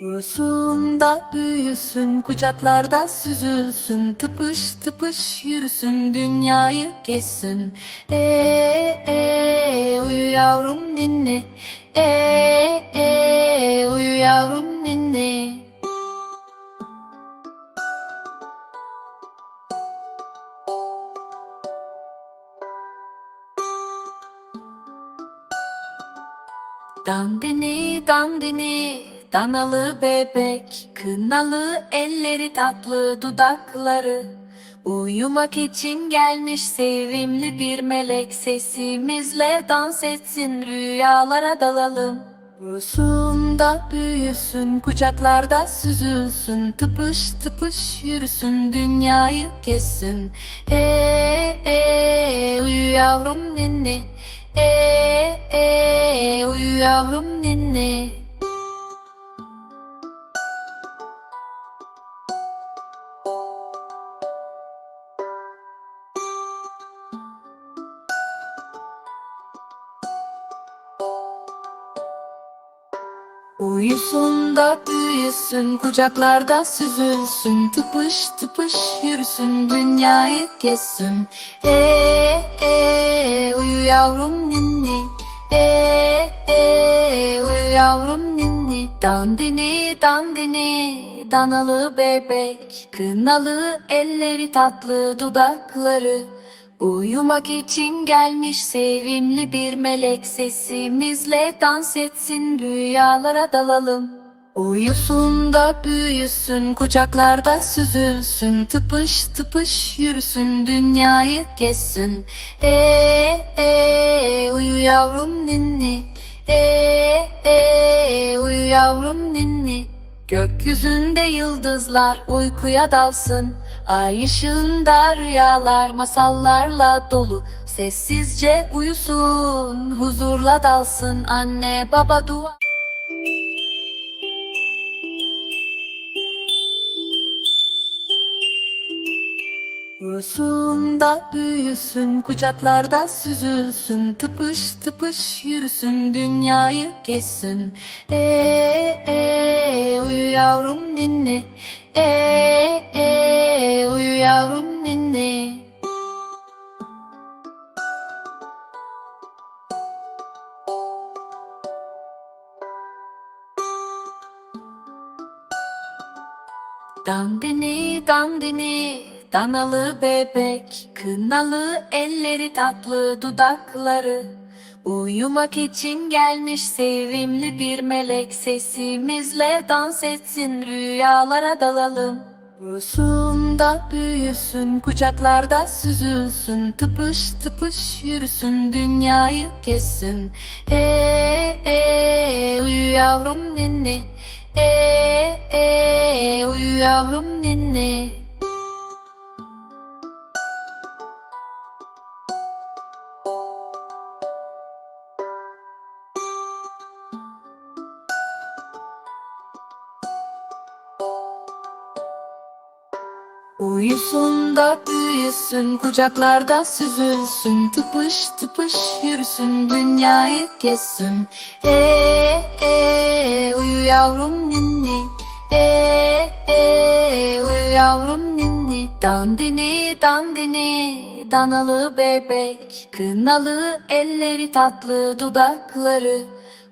Uyusun da büyüsün, kucaklarda süzülsün Tıpış tıpış yürüsün, dünyayı gezsin Eee ee, uyu yavrum ninni. Eee ee, uyu yavrum ninni Dandini danalı bebek Kınalı elleri tatlı dudakları. Uyumak için gelmiş sevimli bir melek. Sesimizle dans etsin rüyalara dalalım. Rusun da büyüsün kucaklarda süzülsün. Tıpış tıpış yürüsün dünyayı kessin. Eee ee, uyu yavrum ninni Eee ee, uyu yavrum ninni Uyusun da büyüsün, kucaklarda süzülsün. Tıpış tıpış yürüsün, dünyayı gezsin Eee ee, uyu yavrum ninni. Eee ee, uyu yavrum ninni. Dandini dandini danalı bebek Kınalı elleri tatlı dudakları Uyumak için gelmiş sevimli bir melek. Sesimizle dans etsin rüyalara dalalım. Uyusun da büyüsün kucaklarda süzülsün. Tıpış tıpış yürüsün dünyayı gezsin. Eee ee, uyu yavrum ninni. Eee ee, uyu yavrum ninni. Gökyüzünde yıldızlar uykuya dalsın Ay ışığında rüyalar masallarla dolu. Sessizce uyusun huzurla dalsın Anne baba dua Uyusun büyüsün, kucaklarda süzülsün. Tıpış tıpış yürüsün, dünyayı gezsin Eee ee, uyu yavrum ninni Eee ee, uyu yavrum ninni Dandini dandini danalı bebek Kınalı elleri tatlı dudakları. Uyumak için gelmiş sevimli bir melek. Sesimizle dans etsin rüyalara dalalım. Rusun da büyüsün kucaklarda süzülsün. Tıpış tıpış yürüsün dünyayı gezsin Eee ee, uyu yavrum ninni Eee ee, uyu yavrum ninni Uyusun da büyüsün, kucaklarda süzülsün. Tıpış tıpış yürüsün, dünyayı gezsin Eee ee, uyu yavrum ninni. Eee ee, uyu yavrum ninni. Dandini dandini danalı bebek Kınalı elleri tatlı dudakları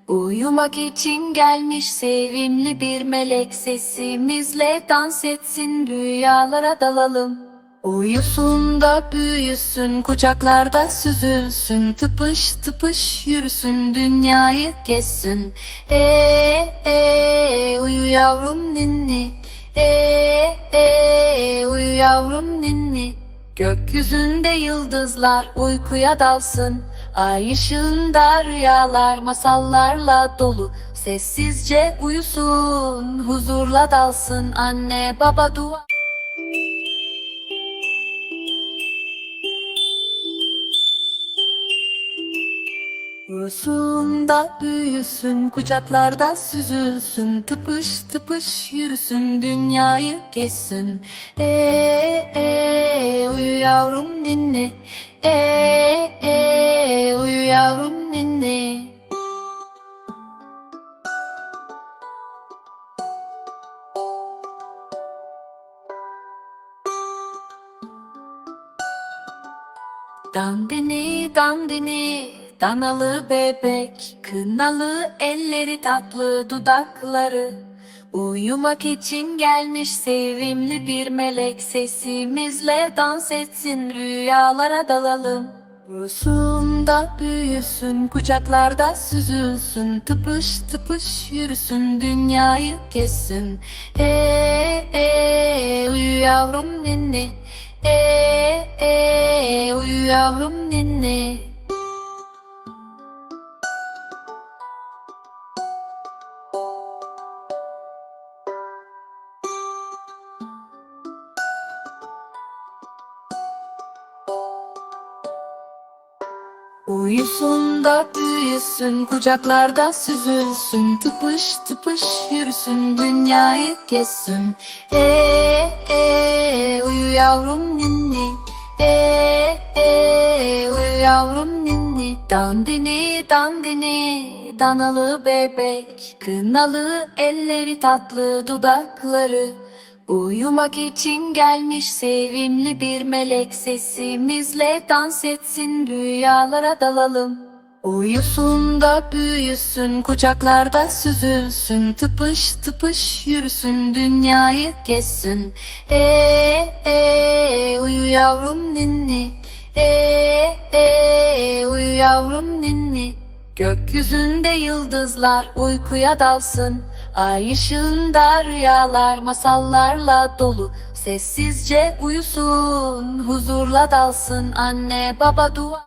Uyumak için gelmiş sevimli bir melek. Sesimizle dans etsin rüyalara dalalım. Uyusun da büyüsün kucaklarda süzülsün. Tıpış tıpış yürüsün dünyayı gezsin. Eee ee, uyu yavrum ninni. Eee ee, uyu yavrum ninni. Gökyüzünde yıldızlar uykuya dalsın Ay ışığında rüyalar masallarla dolu. Sessizce uyusun huzurla dalsın Anne baba dua. Uyusun büyüsün, kucaklarda süzülsün. Tıpış tıpış yürüsün, dünyayı gezsin. Eee ee, uyu yavrum ninni Eee ee, yavrum nene. Dandini dandini danalı bebek Kınalı elleri tatlı dudakları. Uyumak için gelmiş sevimli bir melek Sesimizle dans etsin rüyalara dalalım. Rusunda büyüsün kucaklarda süzülsün. Tıpış tıpış yürüsün dünyayı kessin. Eee ee, uyu yavrum ninni Eee ee, uyu yavrum ninni Uyusun da büyüsün kucaklarda süzülsün. Tıpış tıpış yürüsün dünyayı kessin Eee ee, uyu yavrum ninni. Eee ee, uyu yavrum ninni. Dandini dandini danalı bebek Kınalı elleri tatlı dudakları Uyumak için gelmiş sevimli bir melek. Sesimizle dans etsin rüyalara dalalım. Uyusun da büyüsün kucaklarda süzülsün. Tıpış tıpış yürüsün dünyayı kessin. Eee ee, uyu yavrum ninni. Eee ee, uyu yavrum ninni. Gökyüzünde yıldızlar uykuya dalsın Ay ışığında rüyalar masallarla dolu. Sessizce uyusun huzurla dalsın anne baba dua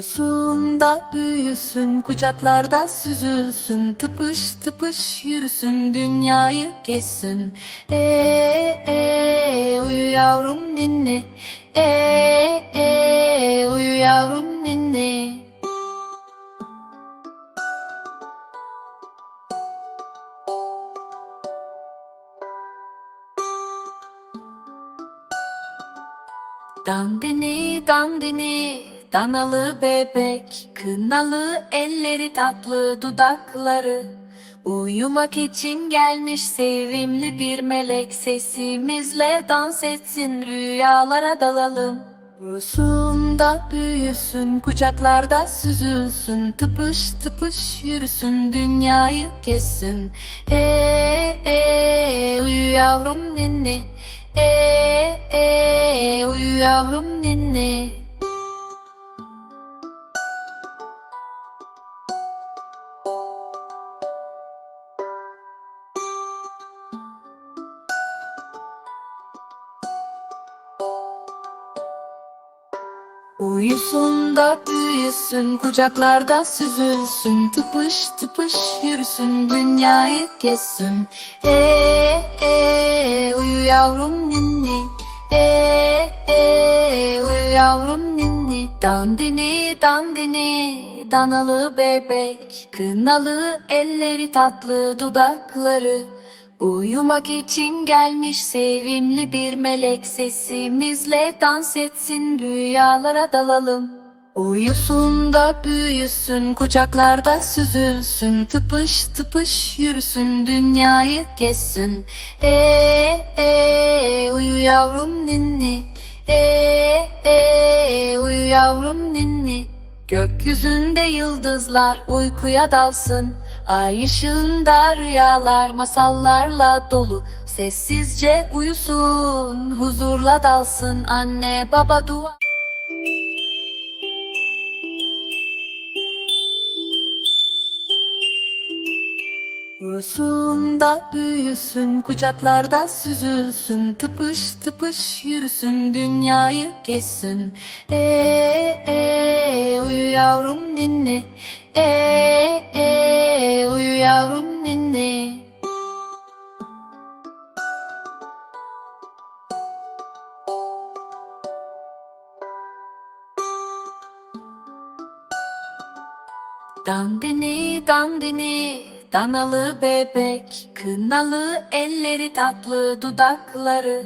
Uyusun da büyüsün kucaklarda süzülsün Tıpış tıpış yürüsün dünyayı kessin Eee ee, uyu yavrum ninni Eee ee, uyu yavrum ninni Dandini dandini danalı bebek Kınalı elleri tatlı dudakları. Uyumak için gelmiş sevimli bir melek. Sesimizle dans etsin rüyalara dalalım. Rusunda büyüsün kucaklarda süzülsün. Tıpış tıpış yürüsün dünyayı kessin. Eee ee, uyu yavrum ninni Eee ee, uyu yavrum ninni Uyusun da büyüsün kucaklarda süzülsün. Tıpış tıpış yürüsün dünyayı kessin Eee ee, uyu yavrum ninni. Eee ee, uyu yavrum ninni. Dandini dandini danalı bebek Kınalı elleri tatlı dudakları Uyumak için gelmiş sevimli bir melek. Sesimizle dans etsin rüyalara dalalım. Uyusun da büyüsün kucaklarda süzülsün. Tıpış tıpış yürüsün dünyayı kessin. Eee ee, uyu yavrum ninni. Eee ee, uyu yavrum ninni. Gökyüzünde yıldızlar uykuya dalsın Ay ışığında rüyalar masallarla dolu. Sessizce uyusun huzurla dalsın anne baba dua Uyusun da büyüsün kucaklarda süzülsün Tıpış tıpış yürüsün dünyayı kessin Eee ee, uyu yavrum ninni Eee ee, uyu yavrum ninni Dandini dandini danalı bebek Kınalı elleri tatlı dudakları.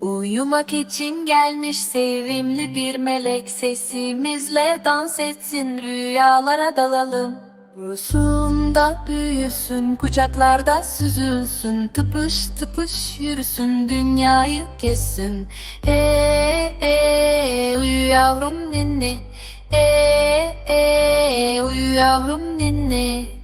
Uyumak için gelmiş sevimli bir melek. Sesimizle dans etsin rüyalara dalalım. Yavrusun da büyüsün, kucaklarda süzülsün. Tıpış tıpış yürüsün, dünyayı kessin. Ee, ee, uyu yavrum ninni Ee, ee, uyu yavrum ninni